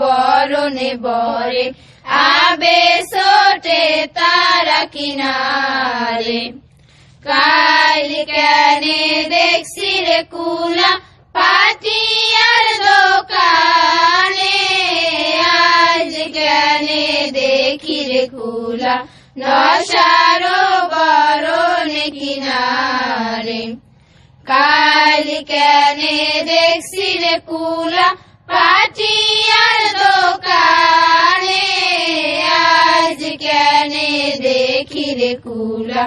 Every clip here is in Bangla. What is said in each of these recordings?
বরণে বরে আবে সোটে তারা কিনারে। কাল কেনে দেখছি রে কুলা পাটিয়ার দোকানে, আজ কেনে দেখি রে কুলা নশারো বরণে কিনারে। কাল কেনে দেখছি রে কুলা পাটিয়ার দোকানে, আজ কেনে দেখি রে কুলা,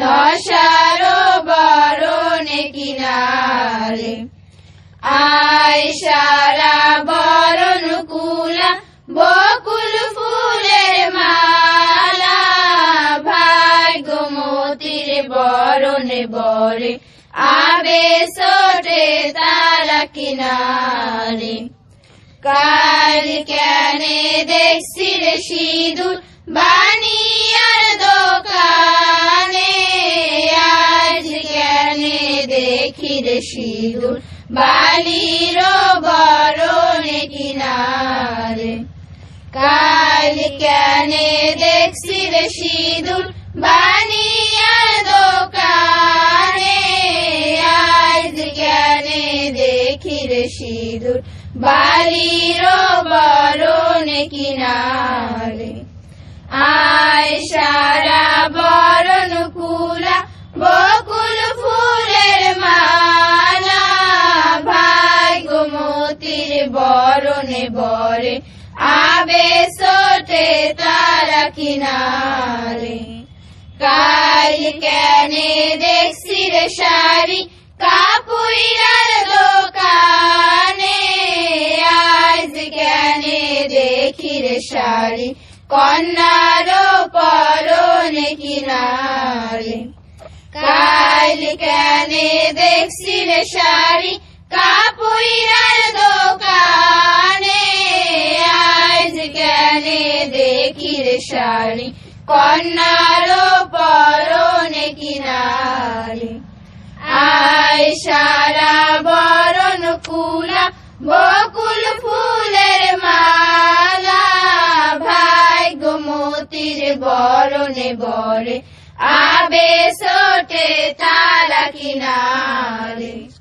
নশারো বরণে কিনারে আয় সারা বরণ কুলা, বকুল ফুলের মালা ভাই গোমতির বরণে বরে আবে সোটে তারা কিনারে কাল কেনে দেখছি রে সিঁদুর বানিয়ার দোকানে। আজ কেনে দেখি রে সিঁদুর বালির বরণে কিনারে। কাল কেনে দেখছি রে সিঁদুর বানিয়ার দোকানে। আজ কেনে দেখি রে সিঁদুর বালির বরণে কিনারে। আয় সারা বরণ কুলা, বকুল ফুলের মালা। ভাই গোমতির বরণে বরে আবে সোটে তারা কিনারে। কাল কেনে দেখছি রে শাড়ি কাপুইরার শাড়ি কন্যার পরনে কিনারে কাল কেনে দেখছি রে শাড়ি কাপুইরার দোকানে? আজ কেনে দেখি রে শাড়ি কন্যার পরনে কিনারে আয় সারা বরণ কুলা, বকুল বরে আবে সোটে তারা কিনারে।